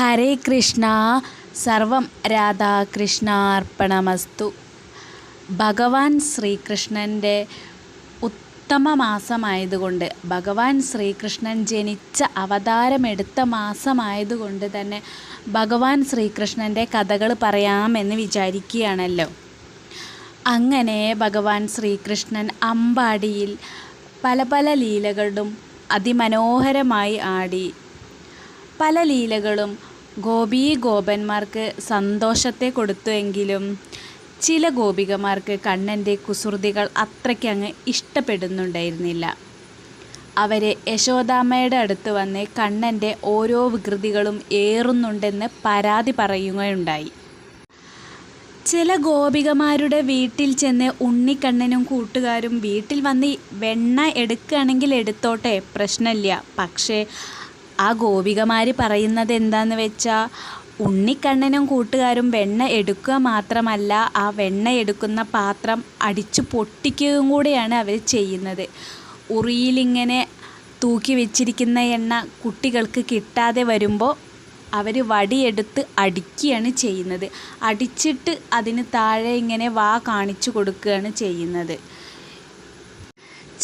ഹരേ കൃഷ്ണ. സർവം രാധാകൃഷ്ണാർപ്പണമസ്തു. ഭഗവാൻ ശ്രീകൃഷ്ണന്റെ ഉത്തമ മാസമായതുകൊണ്ട് ഭഗവാൻ ശ്രീകൃഷ്ണൻ ജനിച്ച അവതാരമെടുത്ത മാസമായതുകൊണ്ട് തന്നെ ഭഗവാൻ ശ്രീകൃഷ്ണന്റെ കഥകൾ പറയാമെന്ന് വിചാരിക്കുകയാണല്ലോ. അങ്ങനെ ഭഗവാൻ ശ്രീകൃഷ്ണൻ അമ്പാടിയിൽ പല പല ലീലകളും അതിമനോഹരമായി ആടി. പല ലീലകളും ഗോപീ ഗോപന്മാർക്ക് സന്തോഷത്തെ കൊടുത്തു എങ്കിലും ചില ഗോപികമാർക്ക് കണ്ണന്റെ കുസൃതികൾ അത്രയ്ക്കങ്ങ് ഇഷ്ടപ്പെടുന്നുണ്ടായിരുന്നില്ല. അവരെ യശോദാമ്മയുടെ അടുത്ത് വന്ന് കണ്ണന്റെ ഓരോ വികൃതികളും ഏറുന്നുണ്ടെന്ന് പരാതി പറയുകയുണ്ടായി. ചില ഗോപികമാരുടെ വീട്ടിൽ ചെന്ന് ഉണ്ണിക്കണ്ണനും കൂട്ടുകാരും വീട്ടിൽ വന്ന് വെണ്ണ എടുക്കുകയാണെങ്കിൽ എടുത്തോട്ടെ പ്രശ്നമില്ല. പക്ഷേ ആ ഗോപികമാർ പറയുന്നത് എന്താന്ന് വെച്ചാൽ ഉണ്ണിക്കണ്ണനും കൂട്ടുകാരും വെണ്ണ എടുക്കുക മാത്രമല്ല ആ വെണ്ണ എടുക്കുന്ന പാത്രം അടിച്ച് പൊട്ടിക്കുകയും കൂടെയാണ് അവർ ചെയ്യുന്നത്. ഉറിയിലിങ്ങനെ തൂക്കി വെച്ചിരിക്കുന്ന എണ്ണ കുട്ടികൾക്ക് കിട്ടാതെ വരുമ്പോൾ അവർ വടിയെടുത്ത് അടിക്കുകയാണ് ചെയ്യുന്നത്. അടിച്ചിട്ട് അതിന് താഴെ ഇങ്ങനെ വാ കാണിച്ചു കൊടുക്കുകയാണ് ചെയ്യുന്നത്.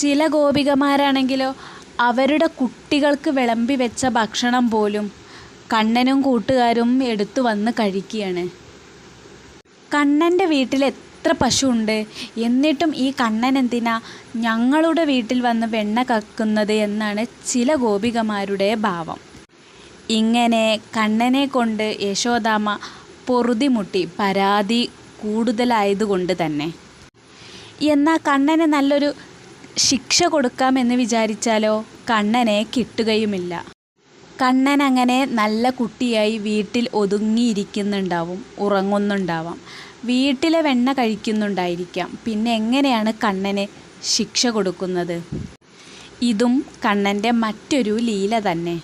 ചില ഗോപികമാരാണെങ്കിലോ അവരുടെ കുട്ടികൾക്ക് വിളമ്പി വെച്ച ഭക്ഷണം പോലും കണ്ണനും കൂട്ടുകാരും എടുത്തു വന്ന് കഴിക്കുകയാണ്. കണ്ണന്റെ വീട്ടിൽ എത്ര പശുണ്ട്? എന്നിട്ടും ഈ കണ്ണൻ എന്തിനാ ഞങ്ങളുടെ വീട്ടിൽ വന്ന് വെണ്ണ കക്കുന്നത് എന്നാണ് ചില ഗോപികമാരുടെ ഭാവം. ഇങ്ങനെ കണ്ണനെ കൊണ്ട് യശോദാമ പൊറുതിമുട്ടി പരാതി കൂടുതലായതുകൊണ്ട് തന്നെ. എന്നാൽ കണ്ണനെ നല്ലൊരു ശിക്ഷ കൊടുക്കാമെന്ന് വിചാരിച്ചാലോ കണ്ണനെ കിട്ടുകയുമില്ല. കണ്ണൻ അങ്ങനെ നല്ല കുട്ടിയായി വീട്ടിൽ ഒതുങ്ങിയിരിക്കുന്നുണ്ടാവും ഉറങ്ങുന്നുണ്ടാവാം. വീട്ടിലെ വെണ്ണ കഴിക്കുന്നുണ്ടായിരിക്കാം. പിന്നെ എങ്ങനെയാണ് കണ്ണനെ ശിക്ഷ കൊടുക്കുന്നത്? ഇതും കണ്ണന്റെ മറ്റൊരു ലീല തന്നെ.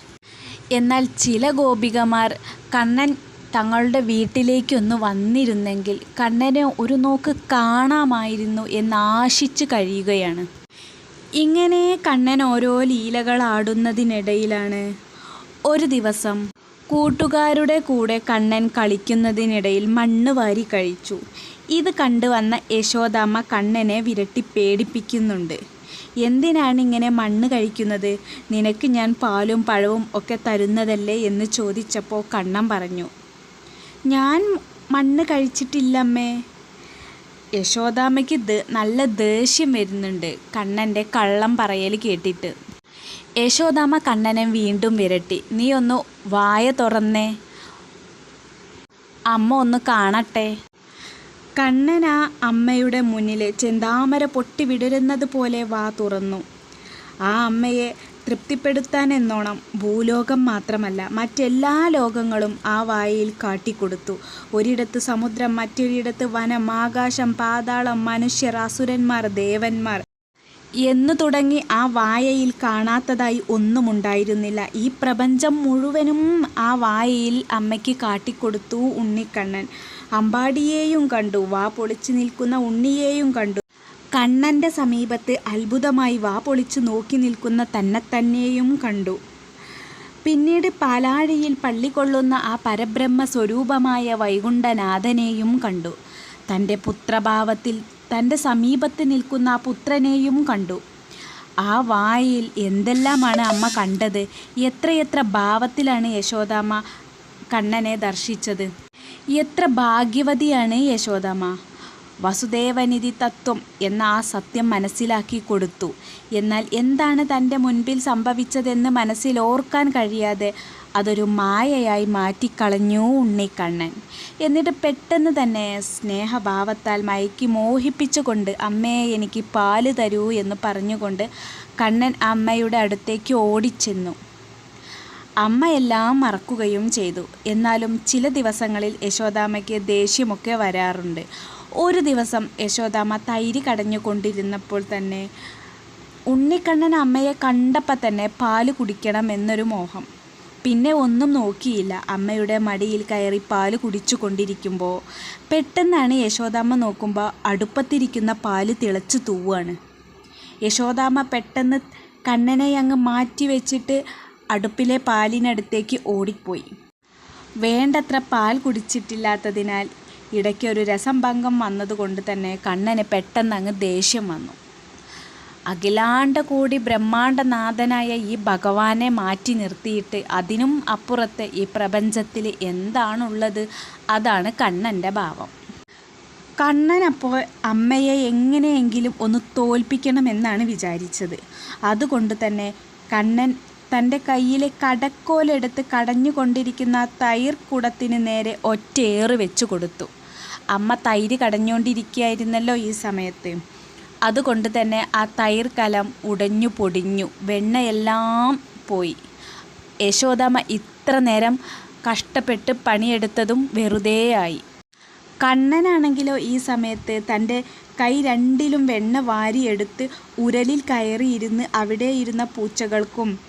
എന്നാൽ ചില ഗോപികമാർ കണ്ണൻ തങ്ങളുടെ വീട്ടിലേക്കൊന്ന് വന്നിരുന്നെങ്കിൽ കണ്ണനെ ഒരു നോക്ക് കാണാമായിരുന്നു എന്നാശിച്ച് കഴിയുകയാണ്. ഇങ്ങനെ കണ്ണൻ ഓരോ ലീലകൾ ആടുന്നതിനിടയിലാണ്. ഒരു ദിവസം കൂട്ടുകാരുടെ കൂടെ കണ്ണൻ കളിക്കുന്നതിനിടയിൽ മണ്ണ് വാരി കഴിച്ചു. ഇത് കണ്ടു വന്ന യശോദാമ്മ കണ്ണനെ വിരട്ടി പേടിപ്പിക്കുന്നുണ്ട്. എന്തിനാണ് ഇങ്ങനെ മണ്ണ് കഴിക്കുന്നത്? നിനക്ക് ഞാൻ പാലും പഴവും ഒക്കെ തരുന്നതല്ലേ? എന്ന് ചോദിച്ചപ്പോൾ കണ്ണൻ പറഞ്ഞു. ഞാൻ മണ്ണ് കഴിച്ചിട്ടില്ലമ്മേ. യശോദാമ്മയ്ക്ക് നല്ല ദേഷ്യം വരുന്നുണ്ട്. കണ്ണന്റെ കള്ളം പറയൽ കേട്ടിട്ട്. യശോദാമ്മ കണ്ണനെ വീണ്ടും വിരട്ടി. നീ ഒന്ന് വായ തുറന്നേ. അമ്മ ഒന്ന് കാണട്ടെ. കണ്ണൻ ആ അമ്മയുടെ മുന്നിൽ ചെന്താമര പൊട്ടി വിടരുന്നത് പോലെ വാ തുറന്നു. ആ അമ്മയെ തൃപ്തിപ്പെടുത്താൻ എന്നോണം ഭൂലോകം മാത്രമല്ല മറ്റെല്ലാ ലോകങ്ങളും ആ വായയിൽ കാട്ടിക്കൊടുത്തു. ഒരിടത്ത് സമുദ്രം മറ്റൊരിടത്ത് വനം ആകാശം പാതാളം മനുഷ്യർ അസുരന്മാർ ദേവന്മാർ എന്നു തുടങ്ങി ആ വായയിൽ കാണാത്തതായി ഒന്നുമുണ്ടായിരുന്നില്ല. ഈ പ്രപഞ്ചം മുഴുവനും ആ വായയിൽ അമ്മയ്ക്ക് കാട്ടിക്കൊടുത്തു ഉണ്ണിക്കണ്ണൻ. അമ്പാടിയെയും കണ്ടു വാ പൊളിച്ചു നിൽക്കുന്ന ഉണ്ണിയെയും കണ്ടു. കണ്ണന്റെ സമീപത്ത് അത്ഭുതമായി വാ പൊളിച്ചു നോക്കി നിൽക്കുന്ന തന്നെ തന്നെയും കണ്ടു. പിന്നീട് പാലാഴിയിൽ പള്ളികൊള്ളുന്ന ആ പരബ്രഹ്മ സ്വരൂപമായ വൈകുണ്ഠനാഥനെയും കണ്ടു. തന്റെ പുത്രഭാവത്തിൽ തന്റെ സമീപത്ത് നിൽക്കുന്ന ആ പുത്രനെയും കണ്ടു. ആ വായിൽ എന്തെല്ലാമാണ് അമ്മ കണ്ടത്? എത്രയെത്ര ഭാവത്തിലാണ് യശോദാമ്മ കണ്ണനെ ദർശിച്ചത്? എത്ര ഭാഗ്യവതിയാണ് യശോദാമ്മ? വസുദേവനിധി തത്വം എന്ന ആ സത്യം മനസ്സിലാക്കി കൊടുത്തു. എന്നാൽ എന്താണ് തന്റെ മുൻപിൽ സംഭവിച്ചതെന്ന് മനസ്സിൽ ഓർക്കാൻ കഴിയാതെ അതൊരു മായയായി മാറ്റിക്കളഞ്ഞു ഉണ്ണിക്കണ്ണൻ. എന്നിട്ട് പെട്ടെന്ന് തന്നെ സ്നേഹഭാവത്താൽ മയക്കി മോഹിപ്പിച്ചുകൊണ്ട് അമ്മയെ എനിക്ക് പാൽ തരൂ എന്ന് പറഞ്ഞുകൊണ്ട് കണ്ണൻ അമ്മയുടെ അടുത്തേക്ക് ഓടിച്ചെന്നു. അമ്മയെല്ലാം മറക്കുകയും ചെയ്തു. എന്നാലും ചില ദിവസങ്ങളിൽ യശോദാമ്മയ്ക്ക് ദേഷ്യമൊക്കെ വരാറുണ്ട്. ഒരു ദിവസം യശോദാമ്മ തൈര് കടഞ്ഞുകൊണ്ടിരുന്നപ്പോൾ തന്നെ ഉണ്ണിക്കണ്ണൻ അമ്മയെ കണ്ടപ്പോൾ തന്നെ പാൽ കുടിക്കണം എന്നൊരു മോഹം. പിന്നെ ഒന്നും നോക്കിയില്ല. അമ്മയുടെ മടിയിൽ കയറി പാൽ കുടിച്ചു കൊണ്ടിരിക്കുമ്പോൾ പെട്ടെന്നാണ് യശോദാമ്മ നോക്കുമ്പോൾ അടുപ്പത്തിരിക്കുന്ന പാൽ തിളച്ച് തൂവാണ്. യശോദാമ്മ പെട്ടെന്ന് കണ്ണനെ അങ്ങ് മാറ്റി വെച്ചിട്ട് അടുപ്പിലെ പാലിനടുത്തേക്ക് ഓടിപ്പോയി. വേണ്ടത്ര പാൽ കുടിച്ചിട്ടില്ലാത്തതിനാൽ ഇടയ്ക്കൊരു രസംഭംഗം വന്നതുകൊണ്ട് തന്നെ കണ്ണന് പെട്ടെന്ന് അങ്ങ് ദേഷ്യം വന്നു. അഖിലാണ്ട കൂടി ബ്രഹ്മാണ്ടനാഥനായ ഈ ഭഗവാനെ മാറ്റി നിർത്തിയിട്ട് അതിനും അപ്പുറത്ത് ഈ പ്രപഞ്ചത്തിൽ എന്താണുള്ളത് അതാണ് കണ്ണന്റെ ഭാവം. കണ്ണനപ്പോൾ അമ്മയെ എങ്ങനെയെങ്കിലും ഒന്ന് തോൽപ്പിക്കണമെന്നാണ് വിചാരിച്ചത്. അതുകൊണ്ട് തന്നെ കണ്ണൻ തന്റെ കയ്യിലെ കടക്കോലെടുത്ത് കടഞ്ഞുകൊണ്ടിരിക്കുന്ന തൈർ കുടത്തിന് നേരെ ഒറ്റയേറ് വെച്ചു കൊടുത്തു. അമ്മ തൈര് കടഞ്ഞുകൊണ്ടിരിക്കുകയായിരുന്നല്ലോ ഈ സമയത്ത്. അതുകൊണ്ട് തന്നെ ആ തൈർ കലം ഉടഞ്ഞു പൊടിഞ്ഞു. വെണ്ണയെല്ലാം പോയി. യശോദാമ്മ ഇത്ര നേരം കഷ്ടപ്പെട്ട് പണിയെടുത്തതും വെറുതെയായി. കണ്ണനാണെങ്കിലോ ഈ സമയത്ത് തന്റെ കൈ രണ്ടിലും വെണ്ണ വാരിയെടുത്ത് ഉരലിൽ കയറിയിരുന്ന് അവിടെ ഇരുന്ന പൂച്ചകൾക്കും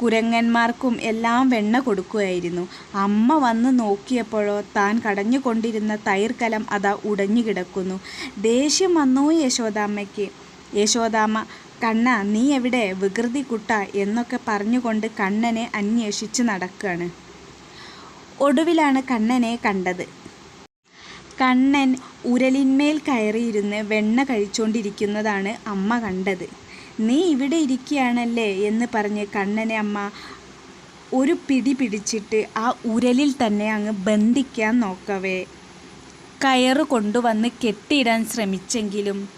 കുരങ്ങന്മാർക്കും എല്ലാം വെണ്ണ കൊടുക്കുകയായിരുന്നു. അമ്മ വന്ന് നോക്കിയപ്പോഴോ താൻ കടഞ്ഞുകൊണ്ടിരുന്ന തൈർക്കലം അതാ ഉടഞ്ഞു കിടക്കുന്നു. ദേഷ്യം വന്നു യശോദാമ്മയ്ക്ക്. യശോദാമ്മ കണ്ണ നീ എവിടെ? വികൃതി കുട്ട എന്നൊക്കെ പറഞ്ഞുകൊണ്ട് കണ്ണനെ അന്വേഷിച്ച് നടക്കുകയാണ് ഒടുവിലാണ് കണ്ണനെ കണ്ടത്. കണ്ണൻ ഉരലിന്മേൽ കയറിയിരുന്ന് വെണ്ണ കഴിച്ചുകൊണ്ടിരിക്കുന്നതാണ് അമ്മ കണ്ടത്. നീ ഇവിടെ ഇരിക്കുകയാണല്ലേ എന്ന് പറഞ്ഞ് കണ്ണനെ അമ്മ ഒരു പിടി പിടിച്ചിട്ട് ആ ഉരലിൽ തന്നെ അങ്ങ് ബന്ധിക്കാൻ നോക്കവേ. കയറ് കൊണ്ടുവന്ന് കെട്ടിയിടാൻ ശ്രമിച്ചെങ്കിലും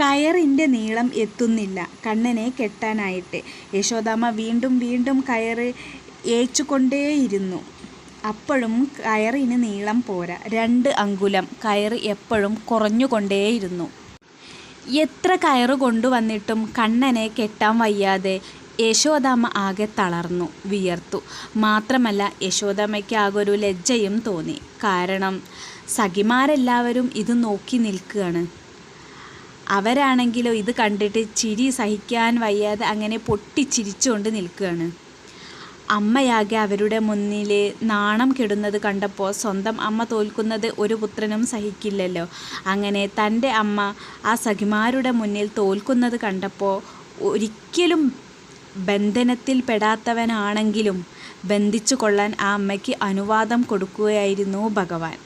കയറിന്റെ നീളം എത്തുന്നില്ല. കണ്ണനെ കെട്ടാനായിട്ട്. യശോദാമ്മ വീണ്ടും വീണ്ടും കയറ് ഏച്ചുകൊണ്ടേയിരുന്നു. അപ്പോഴും കയറിന് നീളം പോരാ. രണ്ട് അങ്കുലം കയറ് എപ്പോഴും കുറഞ്ഞുകൊണ്ടേയിരുന്നു. എത്ര കയറ് കൊണ്ടുവന്നിട്ടും കണ്ണനെ കെട്ടാൻ വയ്യാതെ യശോദാമ്മ ആകെ തളർന്നു വിയർത്തു. മാത്രമല്ല യശോദാമ്മയ്ക്ക് ആകെ ഒരു ലജ്ജയും തോന്നി. കാരണം സഖിമാരെല്ലാവരും ഇത് നോക്കി നിൽക്കുകയാണ്. അവരാണെങ്കിലോ ഇത് കണ്ടിട്ട് ചിരി സഹിക്കാൻ വയ്യാതെ അങ്ങനെ പൊട്ടിച്ചിരിച്ചുകൊണ്ട് നിൽക്കുകയാണ്. അമ്മയാകെ അവരുടെ മുന്നിൽ നാണം കെടുന്നത് കണ്ടപ്പോൾ സ്വന്തം അമ്മ തോൽക്കുന്നത് ഒരു പുത്രനും സഹിക്കില്ലല്ലോ. അങ്ങനെ തന്റെ അമ്മ ആ സഖിമാരുടെ മുന്നിൽ തോൽക്കുന്നത് കണ്ടപ്പോൾ ഒരിക്കലും ബന്ധനത്തിൽ പെടാത്തവനാണെങ്കിലും ബന്ധിച്ചു കൊള്ളാൻ ആ അമ്മയ്ക്ക് അനുവാദം കൊടുക്കുകയായിരുന്നു ഭഗവാൻ.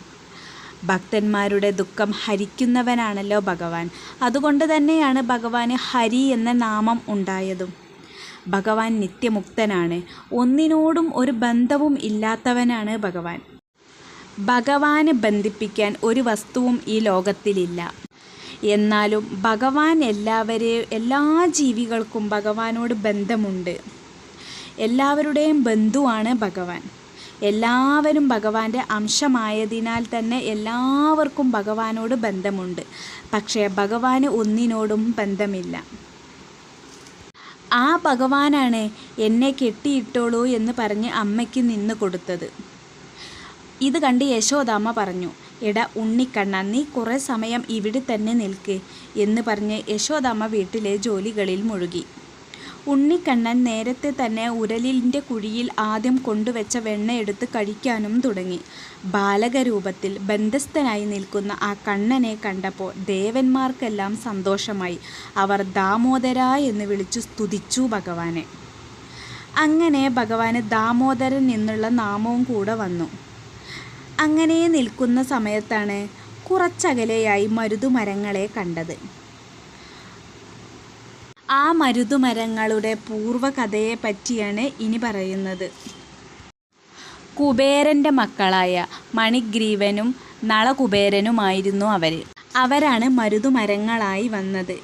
ഭക്തന്മാരുടെ ദുഃഖം ഹരിക്കുന്നവനാണല്ലോ ഭഗവാൻ. അതുകൊണ്ട് തന്നെയാണ് ഭഗവാന് ഹരി എന്ന നാമം ഉണ്ടായതും. ഭഗവാൻ നിത്യമുക്തനാണ്. ഒന്നിനോടും ഒരു ബന്ധവും ഇല്ലാത്തവനാണ് ഭഗവാൻ. ഭഗവാനെ ബന്ധിപ്പിക്കാൻ ഒരു വസ്തുവും ഈ ലോകത്തിലില്ല. എന്നാലും ഭഗവാൻ എല്ലാവരെ എല്ലാ ജീവികൾക്കും ഭഗവാനോട് ബന്ധമുണ്ട്. എല്ലാവരുടെയും ബന്ധുവാണ് ഭഗവാൻ. എല്ലാവരും ഭഗവാന്റെ അംശമായതിനാൽ തന്നെ എല്ലാവർക്കും ഭഗവാനോട് ബന്ധമുണ്ട്. പക്ഷേ ഭഗവാന് ഒന്നിനോടും ബന്ധമില്ല. ആ ഭഗവാനാണ് എന്നെ കെട്ടിയിട്ടോളൂ എന്ന് പറഞ്ഞ് അമ്മയ്ക്ക് നിന്ന് കൊടുത്തത്. ഇത് കണ്ട് യശോദാമ്മ പറഞ്ഞു എടാ ഉണ്ണിക്കണ്ണ നീ കുറേ സമയം ഇവിടെ തന്നെ നിൽക്ക് എന്ന് പറഞ്ഞ് യശോദാമ്മ വീട്ടിലെ ജോലികളിൽ മുഴുകി. ഉണ്ണിക്കണ്ണൻ നേരത്തെ തന്നെ ഉരലിന്റെ കുഴിയിൽ ആദ്യം കൊണ്ടുവച്ച വെണ്ണ എടുത്ത് കഴിക്കാനും തുടങ്ങി. ബാലകരൂപത്തിൽ ബന്ധസ്ഥനായി നിൽക്കുന്ന ആ കണ്ണനെ കണ്ടപ്പോൾ ദേവന്മാർക്കെല്ലാം സന്തോഷമായി. അവർ ദാമോദര എന്ന് വിളിച്ചു സ്തുതിച്ചു ഭഗവാനെ. അങ്ങനെ ഭഗവാന് ദാമോദരൻ എന്നുള്ള നാമവും കൂടെ വന്നു. അങ്ങനെ നിൽക്കുന്ന സമയത്താണ് കുറച്ചകലെയായി മരുതുമരങ്ങളെ കണ്ടത്. ആ മരുതുമരങ്ങളുടെ പൂർവകഥയെ പറ്റിയാണ് ഇനി പറയുന്നത്. കുബേരന്റെ മക്കളായ മണിഗ്രീവനും നളകുബേരനുമായിരുന്നു അവർ അവരാണ് മരുതുമരങ്ങളായി വന്നത്.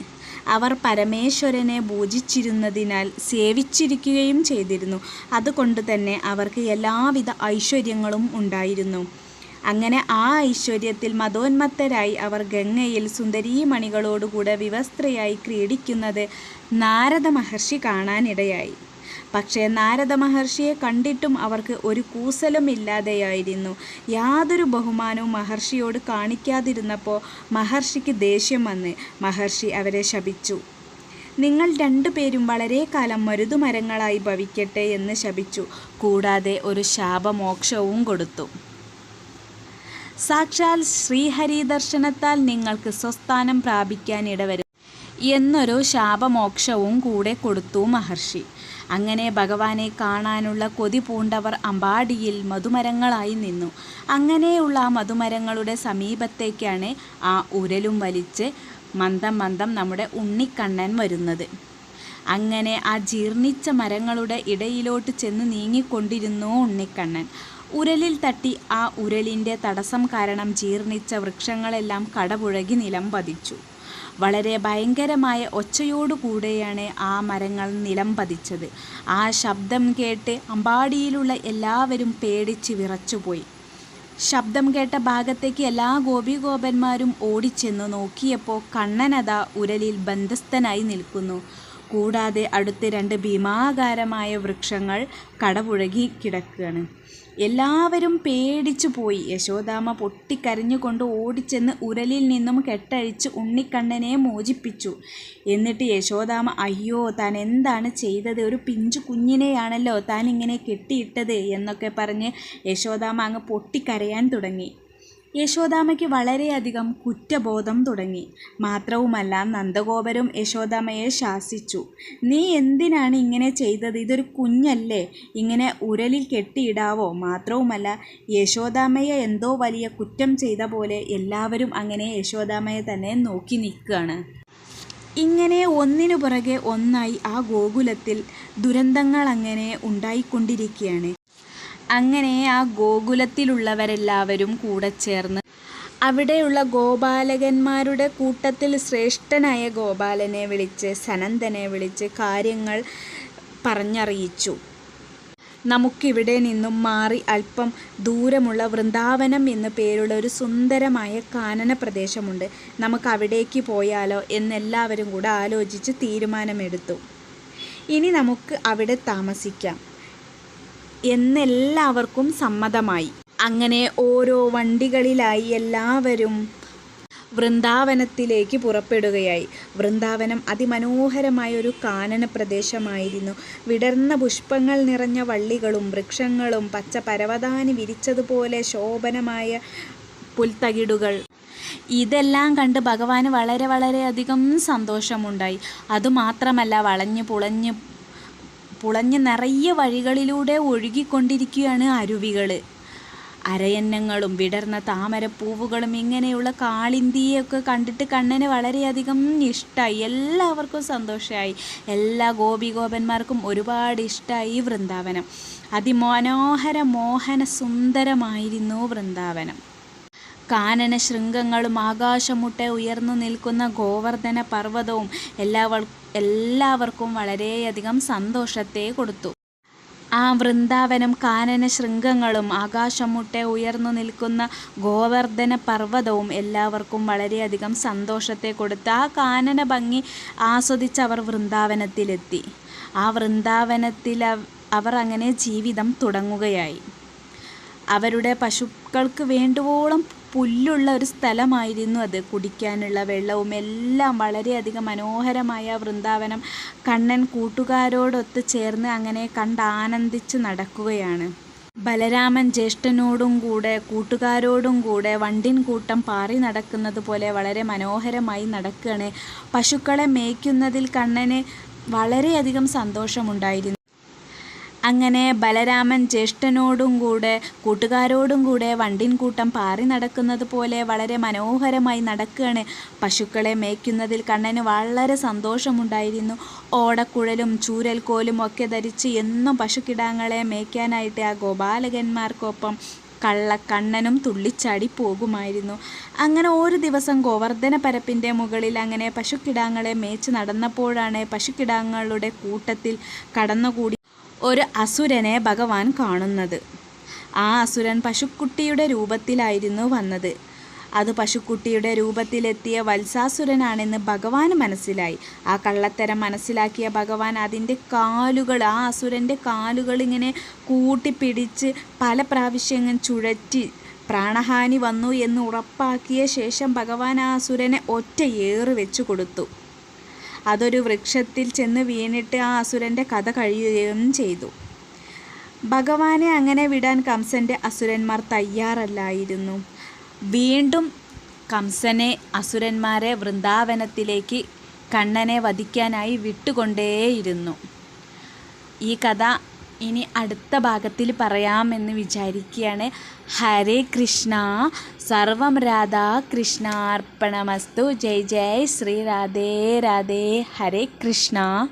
അവർ പരമേശ്വരനെ പൂജിച്ചിരുന്നതിനാൽ സേവിച്ചിരിക്കുകയും ചെയ്തിരുന്നു. അതുകൊണ്ട് തന്നെ അവർക്ക് എല്ലാവിധ ഐശ്വര്യങ്ങളും ഉണ്ടായിരുന്നു. അങ്ങനെ ആ ഐശ്വര്യത്തിൽ മതോന്മത്തരായി അവർ ഗംഗയിൽ സുന്ദരീമണികളോടുകൂടെ വിവസ്ത്രയായി ക്രീഡിക്കുന്നത് നാരദ മഹർഷി കാണാനിടയായി. പക്ഷേ നാരദ മഹർഷിയെ കണ്ടിട്ടും അവർക്ക് ഒരു കൂസലും ഇല്ലാതെയായിരുന്നു യാതൊരു ബഹുമാനവും മഹർഷിയോട് കാണിക്കാതിരുന്നപ്പോൾ മഹർഷിക്ക് ദേഷ്യം വന്ന് മഹർഷി അവരെ ശപിച്ചു. നിങ്ങൾ രണ്ടുപേരും വളരെ കാലം മരുതുമരങ്ങളായി ഭവിക്കട്ടെ എന്ന് ശപിച്ചു. കൂടാതെ ഒരു ശാപമോക്ഷവും കൊടുത്തു. സാക്ഷാൽ ശ്രീഹരി ദർശനത്താൽ നിങ്ങൾക്ക് സ്വസ്ഥാനം പ്രാപിക്കാൻ ഇടവരും. എന്നൊരു ശാപമോക്ഷവും കൂടെ കൊടുത്തു മഹർഷി. അങ്ങനെ ഭഗവാനെ കാണാനുള്ള കൊതി പൂണ്ടവർ അമ്പാടിയിൽ മധുമരങ്ങളായി നിന്നു. അങ്ങനെയുള്ള ആ മധുമരങ്ങളുടെ സമീപത്തേക്കാണ് ആ ഉരലും വലിച്ച് മന്ദം മന്ദം നമ്മുടെ ഉണ്ണിക്കണ്ണൻ വരുന്നത്. അങ്ങനെ ആ ജീർണിച്ച മരങ്ങളുടെ ഇടയിലോട്ട് ചെന്ന് നീങ്ങിക്കൊണ്ടിരുന്നു ഉണ്ണിക്കണ്ണൻ. ഉരലിൽ തട്ടി ആ ഉരലിന്റെ തടസ്സം കാരണം ജീർണിച്ച വൃക്ഷങ്ങളെല്ലാം കടപുഴകി നിലം പതിച്ചു. വളരെ ഭയങ്കരമായ ഒച്ചയോടുകൂടെയാണ് ആ മരങ്ങൾ നിലം പതിച്ചത്. ആ ശബ്ദം കേട്ട് അമ്പാടിയിലുള്ള എല്ലാവരും പേടിച്ച് വിറച്ചുപോയി. ശബ്ദം കേട്ട ഭാഗത്തേക്ക് എല്ലാ ഗോപിഗോപന്മാരും ഓടിച്ചെന്ന് നോക്കിയപ്പോൾ കണ്ണനത ഉരലിൽ ബന്ധസ്ഥനായി നിൽക്കുന്നു. കൂടാതെ അടുത്ത് രണ്ട് ഭീമാകാരമായ വൃക്ഷങ്ങൾ കടപുഴകി കിടക്കുകയാണ്. എല്ലാവരും പേടിച്ചു പോയി. യശോദാമ പൊട്ടിക്കരഞ്ഞുകൊണ്ട് ഓടിച്ചെന്ന് ഉരലിൽ നിന്നും കെട്ടഴിച്ച് ഉണ്ണിക്കണ്ണനെ മോചിപ്പിച്ചു. എന്നിട്ട് യശോദാമ അയ്യോ താൻ എന്താണ് ചെയ്തത്? ഒരു പിഞ്ചു കുഞ്ഞിനെയാണല്ലോ താൻ ഇങ്ങനെ കെട്ടിയിട്ടത്? എന്നൊക്കെ പറഞ്ഞ് യശോദാമ അങ്ങ് പൊട്ടിക്കരയാൻ തുടങ്ങി. യശോദാമയ്ക്ക് വളരെയധികം കുറ്റബോധം തുടങ്ങി. മാത്രവുമല്ല നന്ദഗോപരും യശോദാമയെ ശാസിച്ചു. നീ എന്തിനാണ് ഇങ്ങനെ ചെയ്തത്? ഇതൊരു കുഞ്ഞല്ലേ? ഇങ്ങനെ ഉരലിൽ കെട്ടിയിടാവോ? മാത്രവുമല്ല യശോദാമയെ എന്തോ വലിയ കുറ്റം ചെയ്ത പോലെ എല്ലാവരും അങ്ങനെ യശോദാമയെ തന്നെ നോക്കി നിൽക്കുകയാണ്. ഇങ്ങനെ ഒന്നിനു പുറകെ ഒന്നായി ആ ഗോകുലത്തിൽ ദുരന്തങ്ങൾ അങ്ങനെ ഉണ്ടായിക്കൊണ്ടിരിക്കുകയാണ്. അങ്ങനെ ആ ഗോകുലത്തിലുള്ളവരെല്ലാവരും കൂടെ ചേർന്ന് അവിടെയുള്ള ഗോപാലകന്മാരുടെ കൂട്ടത്തിൽ ശ്രേഷ്ഠനായ ഗോപാലനെ വിളിച്ച് സനന്ദനെ വിളിച്ച് കാര്യങ്ങൾ പറഞ്ഞറിയിച്ചു. നമുക്കിവിടെ നിന്നും മാറി അല്പം ദൂരമുള്ള വൃന്ദാവനം എന്നു പേരുള്ള ഒരു സുന്ദരമായ കാനന പ്രദേശമുണ്ട്. നമുക്ക് അവിടേക്ക് പോയാലോ എന്നെല്ലാവരും കൂടെ ആലോചിച്ച് തീരുമാനമെടുത്തു. ഇനി നമുക്ക് അവിടെ താമസിക്കാം. എന്നെല്ലാവർക്കും സമ്മതമായി. അങ്ങനെ ഓരോ വണ്ടികളിലായി എല്ലാവരും വൃന്ദാവനത്തിലേക്ക് പുറപ്പെടുകയായി. വൃന്ദാവനം അതിമനോഹരമായ ഒരു കാനന പ്രദേശമായിരുന്നു. വിടർന്ന പുഷ്പങ്ങൾ നിറഞ്ഞ വള്ളികളും വൃക്ഷങ്ങളും പച്ച പരവതാനി വിരിച്ചതുപോലെ ശോഭനമായ പുൽത്തകിടുകൾ. ഇതെല്ലാം കണ്ട് ഭഗവാന് വളരെ വളരെയധികം സന്തോഷമുണ്ടായി. അതുമാത്രമല്ല വളഞ്ഞു പുളഞ്ഞ് പുളഞ്ഞ് നിറയെ വഴികളിലൂടെ ഒഴുകിക്കൊണ്ടിരിക്കുകയാണ് അരുവികൾ അരയന്നങ്ങളും വിടർന്ന താമരപ്പൂവുകളും ഇങ്ങനെയുള്ള കാളിന്തിയൊക്കെ കണ്ടിട്ട് കണ്ണന് വളരെയധികം ഇഷ്ടമായി എല്ലാവർക്കും സന്തോഷമായി എല്ലാ ഗോപികോപന്മാർക്കും ഒരുപാട് ഇഷ്ടമായി വൃന്ദാവനം. അതിമനോഹര മോഹന സുന്ദരമായിരുന്നു വൃന്ദാവനം. കാനന ശൃംഗങ്ങളും ആകാശമുട്ടെ ഉയർന്നു നിൽക്കുന്ന ഗോവർദ്ധന പർവതവും എല്ലാവർ എല്ലാവർക്കും വളരെയധികം സന്തോഷത്തെ കൊടുത്തു. ആ വൃന്ദാവനം കാനന ശൃംഗങ്ങളും ആകാശമുട്ടെ ഉയർന്നു നിൽക്കുന്ന ഗോവർദ്ധന പർവതവും എല്ലാവർക്കും വളരെയധികം സന്തോഷത്തെ കൊടുത്ത് ആ കാനന ഭംഗി ആസ്വദിച്ച് അവർ വൃന്ദാവനത്തിലെത്തി. ആ വൃന്ദാവനത്തിൽ അവർ അങ്ങനെ ജീവിതം തുടങ്ങുകയായി. അവരുടെ പശുക്കൾക്ക് വേണ്ടുവോളം പുല്ലുള്ള ഒരു സ്ഥലമായിരുന്നു അത്. കുടിക്കാനുള്ള വെള്ളവും എല്ലാം വളരെയധികം മനോഹരമായ വൃന്ദാവനം കണ്ണൻ കൂട്ടുകാരോടൊത്ത് ചേർന്ന് അങ്ങനെ കണ്ടാനന്ദിച്ച് നടക്കുകയാണ്. ബലരാമൻ ജ്യേഷ്ഠനോടും കൂടെ കൂട്ടുകാരോടും കൂടെ വണ്ടിൻ കൂട്ടം പാറി നടക്കുന്നത് പോലെ വളരെ മനോഹരമായി നടക്കുകയാണ്. പശുക്കളെ മേയ്ക്കുന്നതിൽ കണ്ണന് വളരെയധികം സന്തോഷമുണ്ടായിരുന്നു. അങ്ങനെ ബലരാമൻ ജ്യേഷ്ഠനോടും കൂടെ കൂട്ടുകാരോടും കൂടെ വണ്ടിൻകൂട്ടം പാറി നടക്കുന്നത് പോലെ വളരെ മനോഹരമായി നടക്കുകയാണ്. പശുക്കളെ മേയ്ക്കുന്നതിൽ കണ്ണന് വളരെ സന്തോഷമുണ്ടായിരുന്നു. ഓടക്കുഴലും ചൂരൽക്കോലും ഒക്കെ ധരിച്ച് എന്നും പശുക്കിടാങ്ങളെ മേയ്ക്കാനായിട്ട് ആ ഗോപാലകന്മാർക്കൊപ്പം കള്ളക്കണ്ണനും തുള്ളിച്ചാടി പോകുമായിരുന്നു. അങ്ങനെ ഒരു ദിവസം ഗോവർദ്ധന പരപ്പിന്റെ മുകളിൽ അങ്ങനെ പശുക്കിടാങ്ങളെ മേച്ച് നടന്നപ്പോഴാണ് പശുക്കിടാങ്ങളുടെ കൂട്ടത്തിൽ കടന്നുകൂടി ഒരു അസുരനെ ഭഗവാൻ കാണുന്നത്. ആ അസുരൻ പശുക്കുട്ടിയുടെ രൂപത്തിലായിരുന്നു വന്നത്. അത് പശുക്കുട്ടിയുടെ രൂപത്തിലെത്തിയ വത്സാസുരനാണെന്ന് ഭഗവാൻ മനസ്സിലായി. ആ കള്ളത്തരം മനസ്സിലാക്കിയ ഭഗവാൻ അതിന്റെ കാലുകൾ ആ അസുരന്റെ കാലുകൾ ഇങ്ങനെ കൂട്ടിപ്പിടിച്ച് പല പ്രാവശ്യം ചുഴറ്റി പ്രാണഹാനി വന്നു എന്ന് ഉറപ്പാക്കിയ ശേഷം ഭഗവാൻ ആ അസുരനെ ഒറ്റ ഏറ് വെച്ചു കൊടുത്തു. അതൊരു വൃക്ഷത്തിൽ ചെന്ന് വീണിട്ട് ആ അസുരന്റെ കഥ കഴിയുകയും ചെയ്തു. ഭഗവാനെ അങ്ങനെ വിടാൻ കംസന്റെ അസുരന്മാർ തയ്യാറല്ലായിരുന്നു. വീണ്ടും കംസനെ അസുരന്മാരെ വൃന്ദാവനത്തിലേക്ക് കണ്ണനെ വധിക്കാനായി വിട്ടുകൊണ്ടേയിരുന്നു. ഈ കഥ ഇനി അടുത്ത ഭാഗത്തിൽ പറയാമെന്ന് വിചാരിക്കുകയാണ്. ഹരേ കൃഷ്ണ. സർവം രാധാ കൃഷ്ണാർപ്പണമസ്തു. ജയ് ജയ് ശ്രീ രാധേ രാധേ. ഹരേ കൃഷ്ണ.